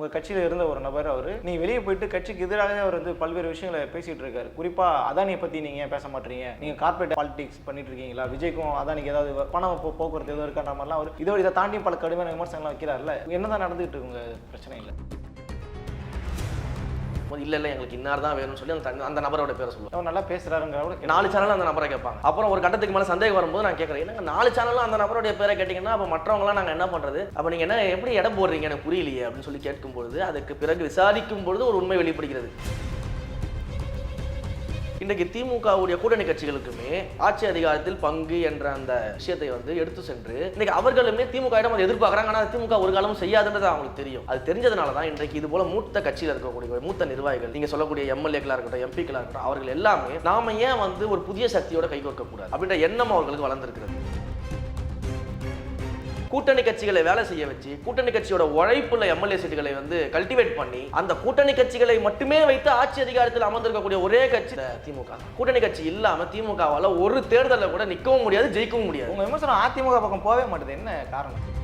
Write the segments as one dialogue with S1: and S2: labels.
S1: உங்கள் கட்சியில் இருந்த ஒரு நபர் அவர். நீ வெளியே போயிட்டு கட்சிக்கு எதிராக அவர் வந்து பல்வேறு விஷயங்களை பேசிட்டு இருக்காரு. குறிப்பாக அதானியை பற்றி நீங்கள் பேச மாட்டீங்க? நீங்கள் கார்பரேட் பாலிடிக்ஸ் பண்ணிட்டு இருக்கீங்களா? விஜய்க்கும் அதானிக்கு ஏதாவது பணம் போ- போக்குவரத்து எதுவும் இருக்கான்ற மாதிரிலாம் அவர் இதோட இதை தாண்டி பல கடுமையான விமர்சனங்கள் வைக்கிறார்ல என்னதான் நடந்துகிட்டு இருக்குங்க பிரச்சனை இல்லை.
S2: இல்லை இல்லை எங்களுக்கு இன்னார் தான் வேணும்னு சொல்லி அந்த அந்த நபரோட பேரை சொல்லுவாங்க.
S1: அவர் நல்லா பேசுகிறாருங்கிற கூட
S2: நாலு சேனல் அந்த நபரை கேட்பாங்க. அப்புறம் ஒரு கட்டத்துக்கு மேலே சந்தேகம் வரும்போது நான் கேட்குறேன் என்னங்க நாலு சேனலும் அந்த நபருடைய பேரை கேட்டிங்கன்னா அப்போ மற்றவங்களாம் நாங்கள் என்ன பண்ணுறது அப்போ நீங்கள் என்ன எப்படி இடம் போடுறீங்க? எனக்கு புரியலையே அப்படின்னு சொல்லி கேட்கும் பொழுது அதுக்கு பிறகு விசாரிக்கும் பொழுது ஒரு உண்மை வெளிப்படுகிறது. இன்றைக்கு திமுகவுடைய கூட்டணி கட்சிகளுக்குமே ஆட்சி அதிகாரத்தில் பங்கு என்ற அந்த விஷயத்தை வந்து எடுத்து சென்று இன்னைக்கு அவர்களுமே திமுக இடம் அதை எதிர்பார்க்குறாங்க. ஆனால் திமுக ஒரு காலமும் செய்யாதுன்றது அவங்களுக்கு தெரியும். அது தெரிஞ்சதுனால தான் இன்றைக்கு இது போல மூத்த கட்சியில் இருக்கக்கூடிய மூத்த நிர்வாகிகள் நீங்க சொல்லக்கூடிய எம்எல்ஏக்களாக இருக்கட்டும் எம்பிக்களாக இருக்கட்டும் அவர்கள் எல்லாமே நாம ஏன் வந்து ஒரு புதிய சக்தியோட கைகோர்க்கக்கூடாது அப்படின்ற எண்ணம் அவர்களுக்கு வளர்ந்துருக்கிறது. கூட்டணி கட்சிகளை வேலை செய்ய வச்சு கூட்டணி கட்சியோட உழைப்புள்ள எம்எல்ஏ சீட்டுகளை வந்து கல்டிவேட் பண்ணி அந்த கூட்டணி கட்சிகளை மட்டுமே வைத்து ஆட்சி அதிகாரத்தில் அமர்ந்திருக்கக்கூடிய ஒரே கட்சி திமுக. கூட்டணி கட்சி இல்லாம திமுகவால ஒரு தேர்தலில் கூட நிற்கவும் முடியாது ஜெயிக்கவும் முடியாது.
S1: உங்கள் விமர்சனம் அதிமுக பக்கம் போகவே மாட்டுது. என்ன காரணம்?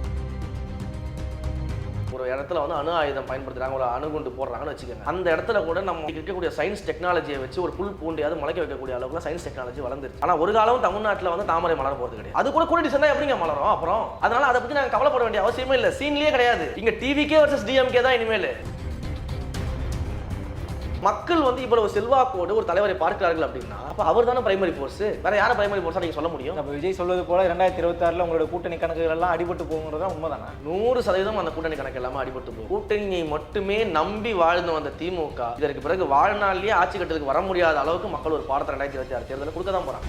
S2: ஒரு இடத்துல வந்து அணு ஆயுதம் பயன்படுத்துகிறாங்க ஒரு அணுகுண்டு போடுறாங்கன்னு வச்சுக்கோங்க. அந்த இடத்துல கூட நம்ம இருக்கக்கூடிய சயின்ஸ் டெக்னாலஜியை வச்சு ஒரு புல் பூண்டியாவது முளைக்க வைக்கக்கூடிய அளவுக்கு சயின்ஸ் டெக்னாலஜி வளர்ந்துருச்சு. ஆனால் ஒரு காலம் தமிழ்நாட்டில் வந்து தாமரை மலர போகிறது கிடையாது. அது கூட கூட டிசைன் எப்படிங்க மலரும்? அப்புறம்? அதனால அதை பற்றி நாங்கள் கவலைப்பட வேண்டிய அவசியமே இல்லை. சீன்லேயே கிடையாது. இங்கே டிவிக்கே வர்சஸ் டிஎம்கே தான் இனிமேல். மக்கள் வந்து இவ்வளவு செல்வாக்கோடு ஒரு தலைவரை பார்க்கிறார்கள் அப்படின்னா அப்ப அவர் தானே பிரைமரி ஃபோர்ஸ் வேற யாரை பிரைமரி ஃபோர்ஸா நீங்க சொல்ல முடியும்?
S1: அப்போ விஜய் சொல்வது போல ரெண்டாயிரத்தி இருபத்தாறில் உங்களோட கூட்டணி கணக்குகள் எல்லாம் அடிபட்டு போகுங்கிறது தான் உண்மைதானே?
S2: நூறு சதவீதம் அந்த கூட்டணி கணக்கு எல்லாமே அடிபட்டு போகும். கூட்டணியை மட்டுமே நம்பி வாழ்ந்து வந்த திமுக இதற்கு பிறகு வாழ்நாள்லயே ஆட்சி கட்டத்துக்கு வர முடியாத அளவுக்கு மக்கள் ஒரு பாடத்தை ரெண்டாயிரத்தி இருபத்தி ஆறு தேர்தலில் கொடுக்க தான் போறாங்க.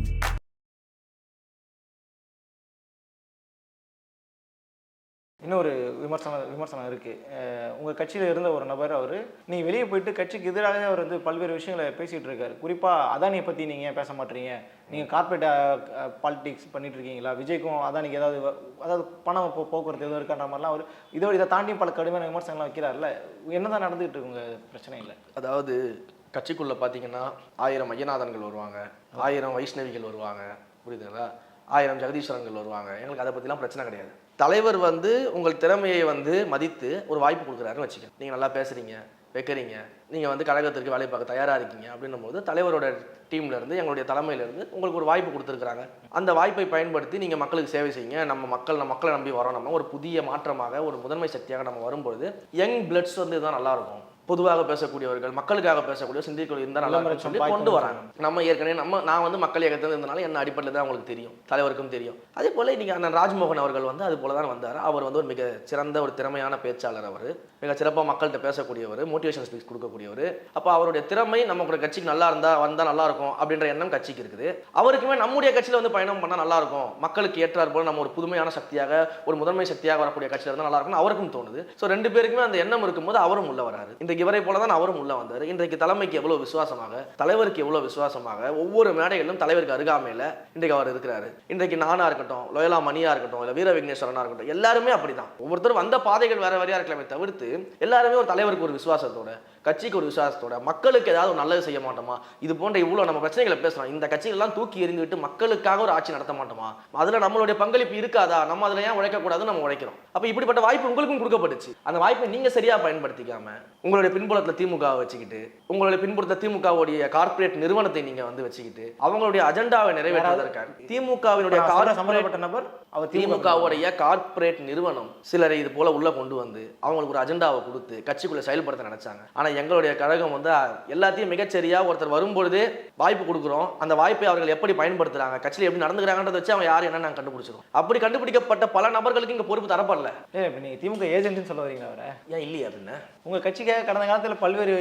S1: இன்னொரு விமர்சனம் விமர்சனம் இருக்கு. உங்கள் உங்க கட்சியில் இருந்த ஒரு நபர் அவர் நீ வெளியே போயிட்டு கட்சிக்கு எதிராக அவர் வந்து பல்வேறு விஷயங்களை பேசிட்டு இருக்காரு. குறிப்பா அதானியை பத்தி நீங்க ஏன் பேச மாட்டீங்க? நீங்க கார்பரேட் பாலிடிக்ஸ் பண்ணிட்டு இருக்கீங்களா? விஜய்க்கும் அதானிக்கு ஏதாவது அதாவது பணம் போ- போக்குவரத்து எதுவும் இருக்கான்ற மாதிரிலாம் அவர் இதோட இதை தாண்டி பல கடுமையான விமர்சனங்கள்லாம் வைக்கிறார்ல என்னதான் நடந்துகிட்டு இருக்குங்க பிரச்சனை இல்லை
S2: அதாவது கட்சிக்குள்ள பாத்தீங்கன்னா ஆயிரம் ஐயநாதன்கள் வருவாங்க. ஆயிரம் வைஷ்ணவிகள் வருவாங்க. புரியுதுங்களா? ஆயிரம் ஜெகதீஸ்வரங்கள் வருவாங்க. எங்களுக்கு அதை பற்றிலாம் பிரச்சனை கிடையாது. தலைவர் வந்து உங்கள் திறமையை வந்து மதித்து ஒரு வாய்ப்பு கொடுக்குறாருன்னு வச்சுக்கோங்க. நீங்கள் நல்லா பேசுகிறீங்க வைக்கிறீங்க நீங்கள் வந்து கழகத்திற்கு வேலை பார்க்க தயாராக இருக்கீங்க அப்படின்னும் போது தலைவரோட டீம்லேருந்து எங்களுடைய தலைமையிலேருந்து உங்களுக்கு ஒரு வாய்ப்பு கொடுத்துருக்குறாங்க. அந்த வாய்ப்பை பயன்படுத்தி நீங்கள் மக்களுக்கு சேவை செய்யுங்க. நம்ம மக்கள் நம்ம மக்களை நம்பி வரோம். நம்ம ஒரு புதிய மாற்றமாக ஒரு முதன்மை சக்தியாக நம்ம வரும்பொழுது யங் பிளட்ஸ் வந்து இதுதான் நல்லாயிருக்கும் பொதுவாக பேசக்கூடியவர்கள் மக்களுக்காக பேசக்கூடிய சிந்திக்கூடிய இருந்தால் நல்லா சொல்லி கொண்டு வராங்க. நம்ம ஏற்கனவே நம்ம நான் வந்து மக்கள் இயக்கத்தில் இருந்தனால என்ன அடிப்படையில் தான் உங்களுக்கு தெரியும்? தலைவருக்கும் தெரியும். அதே போல் இன்னைக்கு அண்ணன் ராஜ்மோகன் அவர்கள் வந்து அது போல தான் வந்தார். அவர் வந்து ஒரு மிக சிறந்த ஒரு திறமையான பேச்சாளர் அவர். மிக சிறப்பாக மக்கள்கிட்ட பேசக்கூடியவர் மோட்டிவேஷன் ஸ்பீச் கொடுக்கக்கூடியவர். அப்போ அவருடைய திறமை நம்ம கட்சிக்கு நல்லா இருந்தா வந்தா நல்லா இருக்கும் அப்படின்ற எண்ணம் கட்சிக்கு இருக்குது. அவருக்குமே நம்முடைய கட்சியில் வந்து பயணம் பண்ணால் நல்லா இருக்கும். மக்களுக்கு ஏற்றார் போல நம்ம ஒரு புதுமையான சக்தியாக ஒரு முதன்மை சக்தியாக வரக்கூடிய கட்சியில் இருந்தால் நல்லா இருக்கும்னு அவருக்கும் தோணுது. ஸோ ரெண்டு பேருக்குமே அந்த எண்ணம் இருக்கும்போது அவரும் உள்ள வராரு. இன்றைக்கு இவரை போல தான் அவரும் உள்ள வந்தார். இன்றைக்கு தலைமைக்கு எவ்வளவு விசுவாசமாக தலைவருக்கு எவ்வளவு விசுவாசமாக ஒவ்வொரு மேடைகளிலும் தலைவருக்கு அருகாமையில் இன்றைக்கு அவர் இருக்கிறாரு. இன்றைக்கு நானா இருக்கட்டும் லோயலா மணியா இருக்கட்டும் இல்லை வீர விக்னேஸ்வரனா இருக்கட்டும் எல்லாருமே அப்படிதான். ஒவ்வொருத்தரும் வந்த பாதைகள் வேற வேறையா இருக்கலாமே தவிர்த்து எல்லாருமே ஒரு தலைவருக்கு ஒரு விசுவாசத்தோட கட்சிக்கு ஒரு விசுவாசத்தோட மக்களுக்கு ஏதாவது ஒரு நல்லது செய்ய மாட்டோமா? இது போன்ற இவ்வளோ நம்ம பிரச்சனைகளை பேசுறோம். இந்த கட்சிகள்லாம் தூக்கி எறிந்துவிட்டு மக்களுக்காக ஒரு ஆட்சி நடத்த மாட்டோமா? அதுல நம்மளுடைய பங்களிப்பு இருக்காதா? நம்ம அதுல ஏன் உழைக்கக்கூடாதுன்னு நம்ம உழைக்கிறோம். அப்ப இப்படிப்பட்ட வாய்ப்பு உங்களுக்கும் கொடுக்கப்பட்டுச்சு. அந்த வாய்ப்பை நீங்க சரியா பயன்படுத்திக்காம உங்களுடைய பின்புலத்துல திமுக வச்சுக்கிட்டு உங்களுடைய பின்புலத்துல திமுகவுடைய கார்ப்பரேட் நிறுவனத்தை நீங்க வந்து வச்சுக்கிட்டு அவங்களுடைய அஜெண்டாவை நிறைவேற்றுவதற்காக திமுகவினுடைய
S1: சம்பந்தப்பட்ட நபர் அவர் திமுக
S2: திமுகவுடைய கார்ப்பரேட் நிறுவனம் சிலரை இது போல உள்ள கொண்டு வந்து அவங்களுக்கு ஒரு அஜெண்டாவை கொடுத்து கட்சிக்குள்ள செயல்படுத்த நினைச்சாங்க. ஆனா எங்களுடைய கழகம் வந்து எல்லாத்தையும் மிகச்சரியா ஒருத்தர் வரும்பொழுதே வாய்ப்பு கொடுக்குறோம். அந்த வாய்ப்பை அவர்கள் எப்படி பயன்படுத்துறாங்க கட்சியில் எப்படி நடந்துக்கிறாங்கன்றத வச்சு அவங்க யார் என்ன நாங்க கண்டுபிடிச்சிரும் அப்படி கண்டுபிடிக்கப்பட்ட பல நபர்களுக்கு இங்க பொறுப்பு தரப்படல.
S1: ஏ இப்போ நீங்கள் திமுக ஏஜென்ட்னு சொல்ல வரீங்களா அவரை?
S2: ஏன் இல்லையா அப்படின்னு
S1: உங்கள் கட்சிக்காக கடந்த காலத்துல பல்வேறு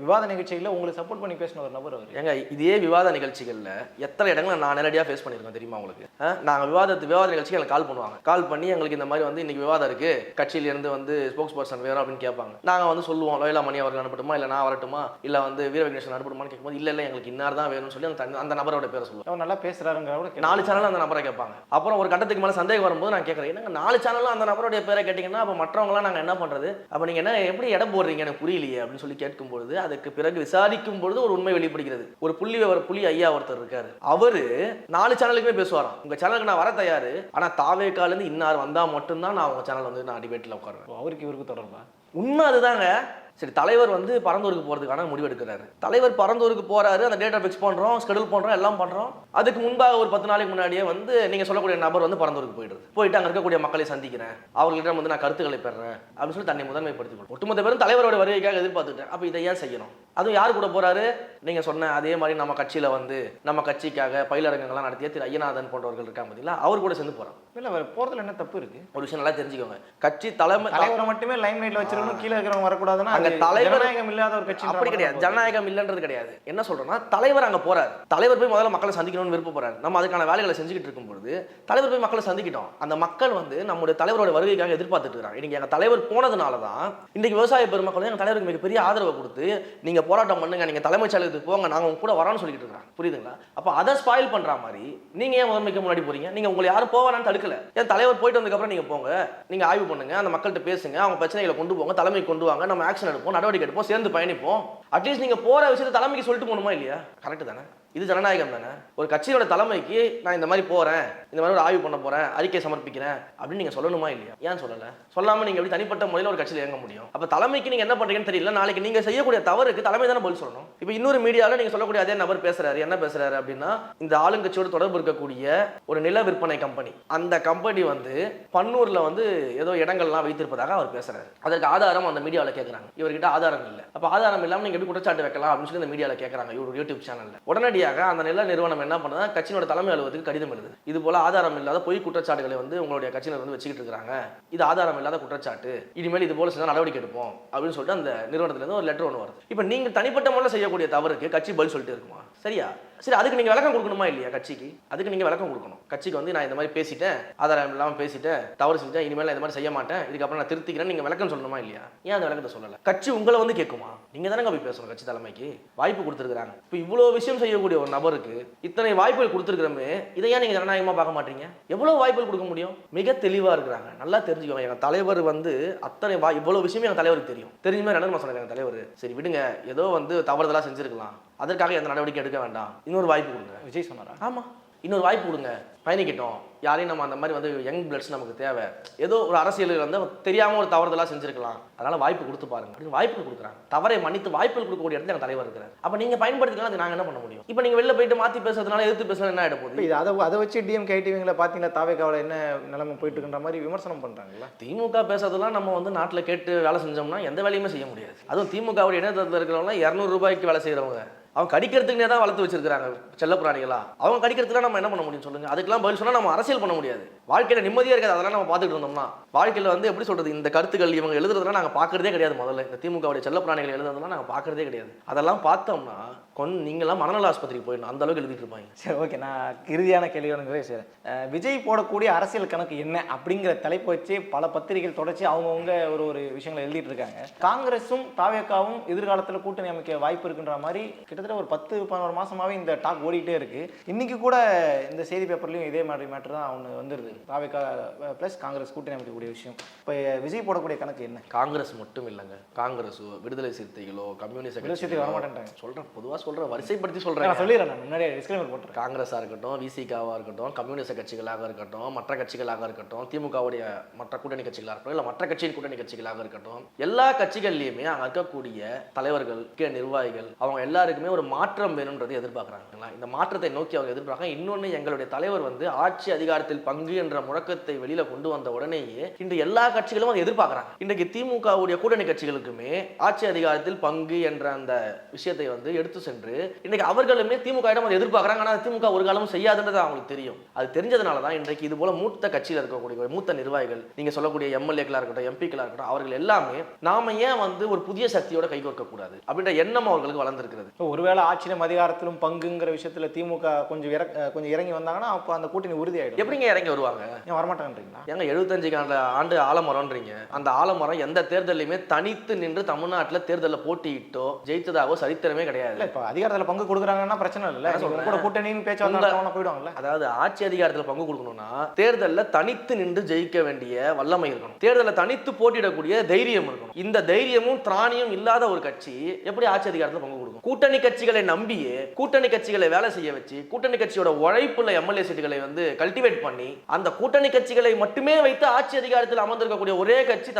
S1: விவாத நிகழ்ச்சிகளில் உங்களுக்கு சப்போர்ட் பண்ணி பேசின ஒரு நபர் அவர்.
S2: ஏங்க இதே விவாத நிகழ்ச்சிகள்ல எத்தனை இடங்களை நான் நேரடியாக ஃபேஸ் பண்ணியிருக்கேன் தெரியுமா உங்களுக்கு? ஆ? நாங்க விவாதத்து விவாத நிகழ்ச்சிக்கு எனக்கு கால் பண்ணுவாங்க. கால் பண்ணி எங்களுக்கு இந்த மாதிரி வந்து இன்னைக்கு விவாதம் இருக்கு. கட்சியில இருந்து வந்து ஸ்போக்ஸ் பர்சன் வேணும் அப்படின்னு கேட்பாங்க. நாங்க வந்து சொல்லுவோம் லோயலா மணி அவர்கள் அனுப்பட்டுமா? இல்ல நான் வரட்டுமா? இல்ல வந்து வீர விக்னேஷன் அனுப்பட்டுமான்னு கேட்கும்போது இல்ல இல்ல எங்களுக்கு இன்னார் தான் வேணும்னு சொல்லி அந்த அந்த நபரோட பேரை சொல்லுவோம்
S1: அவர் நல்லா பேசுறாருங்கிற.
S2: நாலு சேனல் அந்த நபரை கேட்பாங்க. அப்புறம் ஒரு கட்டத்துக்கு மேல சந்தேகம் வரும்போது நான் கேட்கறேன் என்னங்க நாலு சேனலும் அந்த நபருடைய பேரை கேட்டீங்கன்னா அப்ப மற்றவங்களாம் நாங்க என்ன பண்றது? அப்ப நீங்க என்ன எப்படி இடம் போடுறீங்க? எனக்கு புரியலையே அப்படின்னு சொல்லி கேட்கும் பொழுது அதுக்கு பிறகு விசாரிக்கும் பொழுது ஒரு உண்மை வெளிப்படுகிறது. ஒரு புள்ளி விவர புலி ஐயா ஒருத்தர் இருக்காரு. அவரு நாலு சேனலுக்குமே பேசுவாராம். உங்க சேனலுக்கு நான் வர தயாரு. ஆனா தாவேக்கால இருந்து இன்னார் வந்தா மட்டும்தான் நான் உங்க சேனல் வந்து நான் டிபேட்ல உட்காருவேன்.
S1: அவருக்கு இவருக்கு தொடர்பா?
S2: உண்மை அதுதாங்க. சரி தலைவர் வந்து பரந்தூருக்கு போகிறதுக்கான முடிவு எடுக்கிறாரு தலைவர் பரந்தூருக்கு போறாரு அந்த டேட்டா ஃபிக்ஸ் பண்றோம் ஸ்கெடியூல் பண்றோம் எல்லாம் பண்றோம். அதுக்கு முன்பாக ஒரு பத்து நாளைக்கு முன்னாடியே வந்து நீங்க சொல்லக்கூடிய நபர் வந்து பரந்தூருக்கு போயிடுது. போயிட்டு அங்க இருக்கக்கூடிய மக்களை சந்திக்கிறேன். அவர்களிடம் வந்து நான் கருத்துக்களை பெறேன். அப்படின்னு சொல்லி தன்னை முதன்மைப்படுத்தி கொள்ளும் ஒட்டுமொத்த பேரும் தலைவரோட வருகைக்காக எதிர்பார்த்துட்டேன். அப்ப இதை ஏன் செய்யணும்? அதுவும் யார் கூட போறாரு? நீங்க சொன்ன அதே மாதிரி நம்ம கட்சியில வந்து நம்ம கட்சிக்காக பயிலரங்கங்கள்லாம் நடத்திய திரு ஐயநாதன் போன்றவர்கள் இருக்காங்க பார்த்தீங்களா அவர் கூட சேர்ந்து போறான்
S1: இல்ல போறதுல என்ன தப்பு இருக்கு?
S2: ஒரு விஷயம் நல்லா தெரிஞ்சுக்கோங்க. கட்சி தலைமை
S1: தலைவரை மட்டுமே லைம் லைட்ல வச்சிருக்கணும் கீழே இருக்கிறவங்க வரக்கூடாதுன்னா
S2: அங்க தலைவர்
S1: ஜனநாயகம் இல்லாத ஒரு கட்சி
S2: அப்படி கிடையாது. ஜனநாயகம் இல்லைன்றது கிடையாது. என்ன சொல்றேன்னா தலைவர் அங்க போறாரு. தலைவர் போய் முதல்ல மக்களை சந்திக்கணும்னு விருப்பப்படுறாரு நம்ம அதுக்கான வேலைகளை செஞ்சுக்கிட்டு இருக்கும்பொழுது தலைவர் போய் மக்களை சந்திக்கிட்டோம். அந்த மக்கள் வந்து நம்முடைய தலைவரோட வருகைக்காக எதிர்பார்த்துட்டு இருக்காங்க. இன்னைக்கு எங்க தலைவர் போனதுனால தான் இன்னைக்கு விவசாய பெருமக்கள் வந்து எங்க தலைவருக்கு மிகப்பெரிய ஆதரவை கொடுத்து நீங்க போராட்டம் பண்ணுங்க நீங்க தலைமைச் செயலகத்துக்கு போங்க நாங்க உங்க கூட வரோம்னு சொல்லிட்டு இருக்காங்க. புரியுதுங்களா? அப்ப அதை ஸ்பாயில் பண்ற மாதிரி நீங்க ஏன் முதன்மைக்கு முன்னாடி போறீங்க? நீங்க உங்களை யாரும் போவாரான்னு தடுக்கல. ஏன் தலைவர் போயிட்டு வந்ததுக்கப்புறம் நீங்க போங்க. நீங்க ஆய்வு பண்ணுங்க அந்த மக்கள்கிட்ட பேசுங்க அவங்க பிரச்சனைகளை கொண்டு போங்க. தலைமை கொண்டு வாங்க நம்ம ஆக்ஷன் எடுப்போம் நடவடிக்கை எடுப்போம் சேர்ந்து பயணிப்போம். அட்லீஸ்ட் நீங்க போற விஷயத்தை தலைமைக்கு சொல்லிட்டு போகணுமா இல்லையா? கரெக்ட் தானே? இது ஜனநாயகம் தானே? ஒரு கட்சியோட தலைமைக்கு நான் இந்த மாதிரி போறேன் இந்த மாதிரி ஒரு ஆய்வு பண்ண போறேன் அறிக்கை சமர்ப்பிக்கிறேன் அப்படின்னு நீங்க சொல்லணுமா இல்லையா? ஏன் சொல்லல? சொல்லாம நீங்க எப்படி தனிப்பட்ட முறையில் ஒரு கட்சியில் இயங்க முடியும்? அப்ப தலைமைக்கு நீங்க என்ன பண்றீங்கன்னு தெரியல நாளைக்கு நீங்க செய்யக்கூடிய தவறுக்கு தலைமை தானே பதில் சொல்லணும். இப்போ இன்னொரு மீடியாவில் நீங்க சொல்லக்கூடிய அதே நபர் பேசுறாரு என்ன பேசுறாரு அப்படின்னா இந்த ஆளுங்கட்சியோட தொடர்பு இருக்கக்கூடிய ஒரு நில விற்பனை கம்பெனி அந்த கம்பெனி வந்து பன்னூர்ல வந்து ஏதோ இடங்கள்லாம் வைத்திருப்பதாக அவர் பேசுறாரு. அதற்கு ஆதாரம் அந்த மீடியாவில் கேட்குறாங்க இவர்கிட்ட ஆதாரம் இல்லை. அப்ப ஆதாரம் இல்லாம நீங்க எப்படி குற்றச்சாட்டு வைக்கலாம் அப்படின்னு சொல்லி இந்த மீடியாவில் கேட்குறாங்க இவர் யூடியூப் சேனல்ல உடனடியாக அந்த நில நிறுவனம் என்ன பண்ணுதா கட்சியினோட தலைமை அலுவலகத்துக்கு கடிதம் எழுது இது போல ஆதாரம் இல்லாத பொய் குற்றச்சாட்டுகளை வந்து உங்களுடைய கட்சியினர் வந்து வச்சுக்கிட்டு இருக்காங்க. இது ஆதாரம் இல்லாத குற்றச்சாட்டு. இனிமேல் இது போல செஞ்சா நடவடிக்கை எடுப்போம் அப்படின்னு சொல்லிட்டு அந்த நிறுவனத்துல இருந்து ஒரு லெட்டர் ஒன்று வருது. இப்போ நீங்க தனிப்பட்ட முறையில் செய்யக்கூடிய தவறுக்கு கட்சி பதில் சொல்லிட்டு இருக்குமா? சரியா? சரி அதுக்கு நீங்க விளக்கம் கொடுக்கணுமா இல்லையா கட்சிக்கு? அதுக்கு நீங்க விளக்கம் கொடுக்கணும். கட்சிக்கு வந்து நான் இந்த மாதிரி பேசிட்டேன் ஆதாரம் இல்லாமல் பேசிட்டேன் தவறு செஞ்சேன் இனிமேல் நான் இந்த மாதிரி செய்ய மாட்டேன் இதுக்கப்புறம் நான் திருத்திக்கிறேன் நீங்க விளக்கம் சொல்லணுமா இல்லையா? ஏன் அந்த விளக்கத்தை சொல்லல? கட்சி உங்களை வந்து கேட்குமா? நீங்க தானே போய் பேசணும் கட்சி தலைமைக்கு. வாய்ப்பு கொடுத்துருக்காங்க இப்போ இவ்வளோ விஷயம் செய்யக்கூடிய ஒரு நபருக்கு இத்தனை வாய்ப்புகள் கொடுத்துருக்கிறமே இதை ஏன் நீங்க ஜனநாயகமா பார்க்க மாட்டீங்க? எவ்வளவு வாய்ப்புகள் கொடுக்க முடியும்? மிக தெளிவா இருக்கிறாங்க. நல்லா தெரிஞ்சுக்கோங்க. எங்க தலைவர் வந்து அத்தனை வா இவ்வளவு விஷயம் எங்க தலைவருக்கு தெரியும். தெரிஞ்சுமே ரெண்டு சொன்னாங்க எங்க தலைவர். சரி விடுங்க. ஏதோ வந்து தவறுதலா செஞ்சிருக்கலாம். அதற்காக எந்த நடவடிக்கை எடுக்க வேண்டாம். இன்னொரு வாய்ப்பு கொடுங்க.
S1: விஜய் சொன்னாரா?
S2: ஆமா. இன்னொரு வாய்ப்பு கொடுங்க. பயணிக்கிட்டோம். யாரையும் நம்ம அந்த மாதிரி வந்து யங் பிளட்ஸ் நமக்கு தேவை. ஏதோ ஒரு அரசியல் வந்து தெரியாம ஒரு தவறுதலா செஞ்சிருக்கலாம். அதனால வாய்ப்பு கொடுத்து பாருங்க. அப்படின்னு வாய்ப்பு கொடுக்குறாங்க. தவறை மன்னித்து வாய்ப்புகள் கொடுக்கக்கூடிய இடத்துல எங்க தலைவர் இருக்கிறார். அப்ப நீங்க பயன்படுத்திக்கலாம் அது நாங்க என்ன பண்ண முடியும்? இப்போ நீங்க வெளில போயிட்டு மாத்தி பேசுறதுனால எதிர்த்து பேசுறது என்ன
S1: இப்போ
S2: போகுது?
S1: இது அதை அதை வச்சு டிஎம் கேடிவிங்களை பார்த்தீங்கன்னா தாவேக்காவில் என்ன நிலைமை போயிட்டு இருக்குன்ற மாதிரி விமர்சனம் பண்றாங்கல்ல?
S2: திமுக பேசுறதெல்லாம் நம்ம வந்து நாட்டுல கேட்டு வேலை செஞ்சோம்னா எந்த வேலையுமே செய்ய முடியாது. அதுவும் திமுகவுடைய இணையதளத்தில் இருக்கிறவங்க இரநூறு ரூபாய்க்கு வேலை செய்யறவங்க அவங்க கடிக்கிறதுக்குனே தான் வளர்த்து வச்சிருக்காங்க செல்லப்பிராணிகளா அவங்க கடிக்கிறதுக்குலாம் நம்ம என்ன பண்ண முடியும் சொல்லுங்க? அதுக்கெல்லாம் பதில் சொன்னா நம்ம அரசியல் பண்ண முடியாது. வாழ்க்கையில நிம்மதியா இருக்காது அதெல்லாம் நம்ம பார்த்துட்டு இருந்தோம்னா. வாழ்க்கையில வந்து எப்படி சொல்றது? இந்த கருத்துக்கள் இவங்க எழுதுறதெல்லாம் நாங்க பார்க்கறதே கிடையாது முதல்ல. இந்த திமுகவுடைய செல்லப்பிராணிகள் எழுதுறதுலாம் நாங்க பார்க்கறதே கிடையாது. அதெல்லாம் பார்த்தோம்னா கொன் நீங்களாம் மனநல ஆஸ்பத்திரிக்கு போயிடணும். அந்த அளவுக்கு எழுதிட்டு இருப்பாங்க.
S1: சரி ஓகே நான் இறுதியான கேள்வி ஒன்று செய்கிறேன் விஜய் போடக்கூடிய அரசியல் கணக்கு என்ன அப்படிங்கிற தலைப்பு வச்சு பல பத்திரிகைகள் தொடர்ச்சி அவங்கவுங்க ஒரு ஒரு விஷயங்களை எழுதிட்டு இருக்காங்க. காங்கிரஸும் தாவேக்காவும் எதிர்காலத்தில் கூட்டணி அமைக்க வாய்ப்பு இருக்குன்ற மாதிரி கிட்டத்தட்ட ஒரு பத்து பதினோரு மாசமாவே இந்த டாக் ஓடிட்டே இருக்கு. இன்னைக்கு கூட இந்த செய்தி பேப்பர்லையும் இதே மாதிரி மேட்டர் தான் ஒன்று வந்துருது. தாவேக்கா ப்ளஸ் காங்கிரஸ் கூட்டணி அமைக்கக்கூடிய விஷயம். இப்போ விஜய் போடக்கூடிய கணக்கு என்ன?
S2: காங்கிரஸ் மட்டும் இல்லைங்க. காங்கிரஸோ விடுதலை சிறுத்தைகளோ கம்யூனிஸ்ட்
S1: வர மாட்டேன்றாங்க.
S2: சொல்றேன் பொதுவா சொல்றேன் வரிசைப்படுத்தி
S1: நான்
S2: சொல்றேன்
S1: சொல்லிடுறேன் நான் முன்னாடியே டிஸ்கிளைமர் போட்டுறேன்.
S2: காங்கிரஸாக இருக்கட்டும் விசிகாவாக இருக்கட்டும் கம்யூனிஸ்ட் கட்சிகளாக இருக்கட்டும் மற்ற கட்சிகளாக இருக்கட்டும் திமுகவுடைய மற்ற கூட்டணி கட்சிகளாக இருக்கட்டும் இல்லை மற்ற கட்சியின் கூட்டணி கட்சிகளாக இருக்கட்டும் எல்லா கட்சிகள்லையுமே அங்கே இருக்கக்கூடிய தலைவர்கள் முக்கிய நிர்வாகிகள் அவங்க எல்லாருக்குமே ஒரு மாற்றம் வேணும்ன்றது எதிர்பார்க்குறாங்களா இந்த மாற்றத்தை நோக்கி அவங்க எதிர்பார்க்க இன்னொன்று எங்களுடைய தலைவர் வந்து ஆட்சி அதிகாரத்தில் பங்கு என்ற முழக்கத்தை வெளியில கொண்டு வந்த உடனேயே இன்று எல்லா கட்சிகளும் அதை எதிர்பார்க்குறாங்க. இன்றைக்கு திமுகவுடைய கூட்டணி கட்சிகளுக்குமே ஆட்சி அதிகாரத்தில் பங்கு என்ற அந்த விஷயத்தை வந்து எடுத்து சென்று சென்று இன்னைக்கு அவர்களுமே திமுக இடம் அதை எதிர்பார்க்குறாங்க. ஆனால் திமுக ஒரு காலமும் செய்யாதுன்றது அவங்களுக்கு தெரியும். அது தெரிஞ்சதுனால தான் இன்றைக்கு இது போல மூத்த கட்சியில் இருக்கக்கூடிய மூத்த நிர்வாகிகள் நீங்க சொல்லக்கூடிய எம்எல்ஏக்களாக இருக்கட்டும் எம்பிக்களாக இருக்கட்டும் அவர்கள் எல்லாமே நாம ஏன் வந்து ஒரு புதிய சக்தியோட கைகோர்க்க கூடாது அப்படின்ற எண்ணம் அவர்களுக்கு வளர்ந்திருக்கிறது.
S1: ஒருவேளை ஆட்சியிலும் அதிகாரத்திலும் பங்குங்கிற விஷயத்துல திமுக கொஞ்சம் இற கொஞ்சம் இறங்கி வந்தாங்கன்னா அப்போ அந்த கூட்டணி உறுதியாயிடும்.
S2: எப்படிங்க இறங்கி வருவாங்க?
S1: ஏன் வரமாட்டாங்கன்றீங்களா?
S2: ஏங்க எழுபத்தஞ்சு ஆண்டு ஆண்டு ஆலமரம்ன்றீங்க. அந்த ஆலமரம் எந்த தேர்தலையுமே தனித்து நின்று தமிழ்நாட்டுல தேர்தலில் போட்டியிட்டோ ஜெயித்ததாகவோ சரித்திரமே கிடையாது.
S1: இப்போ அதிகாரத்துல பங்கு கொடுக்குறாங்கன்னா பிரச்சனை இல்ல கூட கூட்டணின்னு பேச்சு வந்தாங்கன்னா போயிடுவாங்கல்ல?
S2: அதாவது ஆட்சி அதிகாரத்தில் பங்கு கொடுக்கணும்னா தேர்தலில் தனித்து நின்று ஜெயிக்க வேண்டிய வல்லமை இருக்கணும். தேர்தலில் தனித்து போட்டியிடக்கூடிய தைரியம் இருக்கணும். இந்த தைரியமும் திராணியும் இல்லாத ஒரு கட்சி எப்படி ஆட்சி அதிகாரத்தில் பங்கு கொடுக்கும் கூட்டணி கட்சிகளை நம்பியே கூட்டணி கட்சிகளை வேலை செய்ய வச்சு கூட்டணி கட்சியோட உழைப்புள்ள எம்எல்ஏ சீட்டுகளை வந்து கல்டிவேட் பண்ணி அந்த கூட்டணி கட்சிகளை மட்டுமே வைத்து ஆட்சி அதிகாரத்தில் அமர்ந்திருக்கக்கூடிய ஒரே கட்சி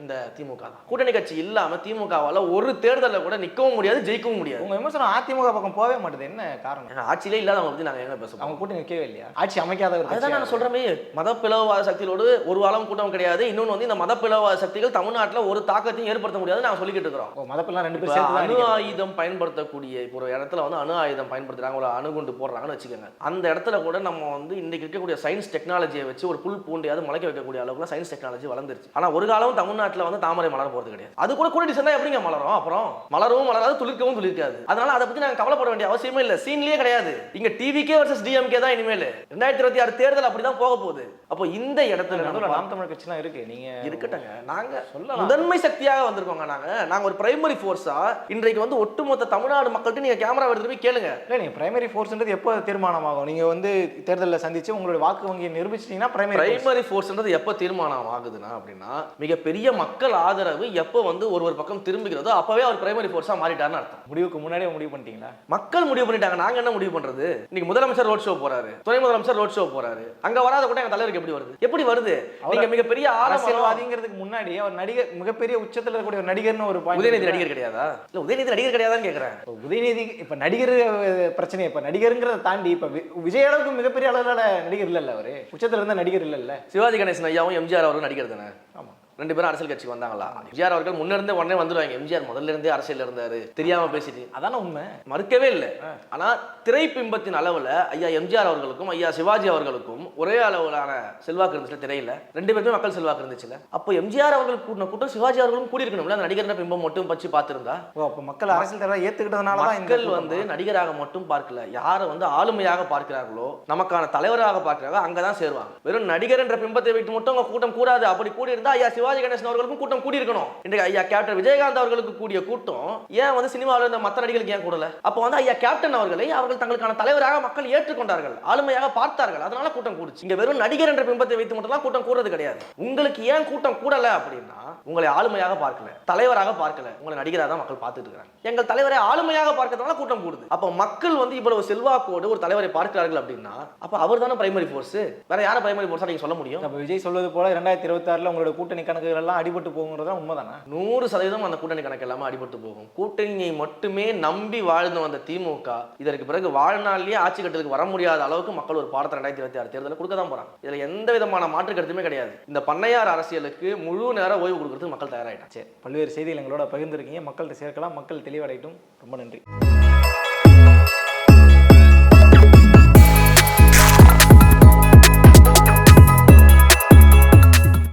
S2: இந்த திமுக தான். கூட்டணி கட்சி இல்லாம திமுகவால ஒரு தேர்தலில் கூட நிக்கவும் முடியாது ஜெயிக்கவும் முடியாது.
S1: உங்க விமர்சனம் அதிமுக பக்கம் போகவே மாட்டேது. என்ன காரணம்?
S2: ஆட்சியிலே இல்லாதவங்க பத்தி நாங்க எங்க பேசுவோம்
S1: அவங்க கூட்டணி நிற்கவே இல்லையா? ஆட்சி அமைக்காத ஒரு
S2: அதுதான் நான்? சொல்றமே மத பிளவுவாத சக்திகளோடு ஒரு வாரம் கூட்டம் கிடையாது இன்னொன்று வந்து இந்த மத பிளவுவாத சக்திகள் தமிழ்நாட்டில் ஒரு தாக்கத்தையும் ஏற்படுத்த முடியாது நாங்கள் சொல்லிக்கிட்டு இருக்கிறோம்.
S1: மதப்பெல்லாம் ரெண்டு பேர்
S2: இப்ப
S1: சேர்த்து தான்
S2: அணு. ஆயுதம் பயன்படுத்தக்கூடிய இப்போ ஒரு இடத்துல வந்து அணு ஆயுதம் பயன்படுத்துறாங்க ஒரு அணுகுண்டு போடுறாங்கன்னு வச்சுக்கோங்க. அந்த இடத்துல கூட நம்ம வந்து இன்னைக்கு இருக்கக்கூடிய சயின்ஸ் டெக்னாலஜியை வச்சு ஒரு புல் பூண்டையாவது முளைக்க வைக்கக்கூடிய அளவுக்கு சயின்ஸ் டெக்னாலஜி வளர்ந்துருச்சு. ஆனா ஒரு காலம் தமிழ்நாட்டில் வந்து தாமரை மலர போறது கிடையாது. அது கூட கூட டிசைன் எப்படிங்க மலரும்? அப்புறம் மலரவும் மலராது துளிர்க்கவும் துளிர்க்காது. அதனால அதை பத்தி நாங்க கவலைப்பட வேண்டிய அவசியமே இல்லை. சீன்லயே கிடையாது. இங்க டிவிக்கே வர்சஸ் டிஎம்கே தான் இனிமேல். ரெண்டாயிரத்தி இருபத்தி ஆறு தேர்தல் அப்படிதான் போக போகுது. அப்போ இந்த இடத்துல
S1: நாம் தமிழ் கட்சிலாம் இருக்கு. நீங்க
S2: இருக்கட்டங்க நாங்க
S1: சொல்லலாம்.
S2: முதன்மை சக்தியாக வந்திருக்கோங்க நாங்க. நாங்க ஒரு பிரைமரி ஃபோர்ஸா இன்றைக்கு வந்து ஒட்டுமொத்த தமிழ்நாடு மக்கள்கிட்ட நீங்க கேமரா எடுத்துட்டு போய் கேளுங்க.
S1: இல்ல நீங்க பிரைமரி ஃபோர்ஸ்ன்றது எப்போ தீர்மானம் ஆகும் நீங்க வந்து தேர்தலில் சந்திச்சு உங்களுடைய வாக்கு வங்கியை நிரூபிச்சிட்டீங்கன்னா பிரைமரி
S2: பிரைமரி ஃபோர்ஸ்ன்றது எப்போ தீர்மானம் ஆகுதுன்னா அப்படின்னா மிகப்பெரிய மக்கள் ஆதரவு எப்போ வந்து ஒரு ஒரு பக்கம் திரும்புகிறதோ அப்பவே அவர் பிரைமரி ஃபோர்ஸா மாறிட்டாருன்னு அர்த்தம்.
S1: முடிவுக்கு முன்னாடியே முடிவு பண்ணிட்டீங்களா?
S2: மக்கள் முடிவு பண்ணிட்டாங்க. நாங்க என்ன முடிவு பண்றது? இன்னைக்கு முதலமைச்சர் ரோட் ஷோ போறாரு. துணை முதலமைச்சர் ரோட் ஷோ போறாரு. அங்க வராத கூட எங்க தலைவருக்கு எப்படி வருது? எப்படி வருது? நீங்க மிகப்பெரிய
S1: அரசியல்வாதிங்கிறதுக்கு முன்னாடி அவர் நடிகர் மிகப்பெரிய உச்சத்துல இருக்கக்கூடிய ஒரு நடிகர்னு ஒரு
S2: உதயநிதி நடிகர் கிடையாதா? இல்ல உதயநிதி நடிகர் கிடையாதான்னு கேக்குறேன்
S1: இப்போ உதயநிதி இப்ப நடிகர் பிரச்சனை இப்ப நடிகருங்கிறத தாண்டி இப்ப விஜய் அளவுக்கு மிகப்பெரிய அளவுல நடிகர் இல்லல்ல அவரு. உச்சத்துல இருந்த நடிகர் இல்லல்ல.
S2: சிவாஜி கணேசன் ஐயாவும் எம்ஜிஆர் அவரும் நடிகர் தானே?
S1: ஆமா.
S2: ரெண்டு பேரும் அரசியல் கட்சிக்கு வந்தாங்களா? எம்ஜிஆர் அவர்கள் முன்ன இருந்தே உடனே வந்துருவாங்க. எம்ஜிஆர் முதல்ல இருந்தே அரசியல் இருந்தாரு. தெரியாம பேசிட்டு.
S1: அதான உண்மை.
S2: மறுக்கவே இல்லை. ஆனா திரைப்பிம்பத்தின் அளவுல ஐயா எம்ஜிஆர் அவர்களுக்கும் ஐயா சிவாஜி அவர்களுக்கும் ஒரே அளவிலான செல்வாக்கு இருந்துச்சு திரையில. ரெண்டு பேருமே மக்கள் செல்வாக்கு இருந்துச்சுல. அப்போ எம்ஜிஆர் அவர்கள் கூட்டின கூட்டம் சிவாஜி அவர்களும் கூடியிருக்கணும்ல? அந்த நடிகர் பிம்பம் மட்டும் பச்சு பார்த்திருந்தா?
S1: அப்ப மக்கள் அரசியல் ஏத்துக்கிட்டதுனால
S2: மக்கள்? வந்து நடிகராக மட்டும் பார்க்கல. யாரை வந்து ஆளுமையாக பார்க்கிறார்களோ நமக்கான தலைவராக பார்க்கிறாங்க அங்கதான் சேருவாங்க. வெறும் நடிகர் என்ற பிம்பத்தை வைத்து மட்டும் கூட்டம் கூடாது. அப்படி கூடி இருந்தா ஐயா சிவாஜி கணேசன் அவர்களுக்கும் கூட்டம் கூடி இருக்கணும் இன்றைக்கு ஐயா கேப்டன் விஜயகாந்த் அவர்களுக்கு கூடிய கூட்டம் ஏன் வந்து சினிமாவில் இருந்த மற்ற நடிகர்களுக்கு ஏன் கூடல? அப்போ வந்து ஐயா கேப்டன் அவர்களை அவர்கள் தங்களுக்கான தலைவராக மக்கள் ஏற்றுக்கொண்டார்கள் ஆளுமையாக பார்த்தார்கள். அதனால கூட்டம் கூடுச்சு. இங்க வெறும் நடிகர் என்ற பிம்பத்தை வைத்து மட்டும் கூட்டம் கூடுறது கிடையாது. உங்களுக்கு ஏன் கூட்டம் கூடல அப்படின்னா உங்களை ஆளுமையாக பார்க்கல தலைவராக பார்க்கல உங்களை நடிகராக தான் மக்கள் பார்த்துட்டு இருக்காங்க. எங்கள் தலைவரை ஆளுமையாக பார்க்கறதுனால கூட்டம் கூடுது. அப்போ மக்கள் வந்து இவ்வளவு செல்வாக்கோடு ஒரு தலைவரை பார்க்கிறார்கள் அப்படின்னா அப்போ அவர் தானே பிரைமரி ஃபோர்ஸ் வேற யாரும் பிரைமரி ஃபோர்ஸா நீங்க சொல்ல முடியும்?
S1: அப்ப விஜய் சொல்வது போல ரெண்டாயிரத்தி இருபத்தி ஆறுல உங்களோட கூட்டணி கணக்குகள் எல்லாம் அடிபட்டு போகுங்கிறதா உண்மைதானே?
S2: நூறு சதவீதம் அந்த கூட்டணி கணக்கு எல்லாமே அடிபட்டு போகும். கூட்டணியை மட்டுமே நம்பி வாழ்ந்து வந்த திமுக இதற்கு பிறகு வாழ்நாள்லயே ஆட்சி கட்டத்துக்கு வர முடியாத அளவுக்கு மக்கள் ஒரு பாடத்தை ரெண்டாயிரத்தி இருபத்தி ஆறு தேர்தலில் கொடுக்க தான் போறாங்க. இதுல எந்த விதமான மாற்று கருத்துமே கிடையாது. இந்த பண்ணையார் அரசியலுக்கு முழு நேரம் ஓய்வு கொடுக்கறதுக்கு மக்கள் தயாராயிட்டாங்க.
S1: சரி பல்வேறு செய்திகள் எங்களோட பகிர்ந்துருக்கீங்க. மக்கள்கிட்ட சேர்க்கலாம். மக்கள் தெளிவடையட்டும். ரொம்ப நன்றி.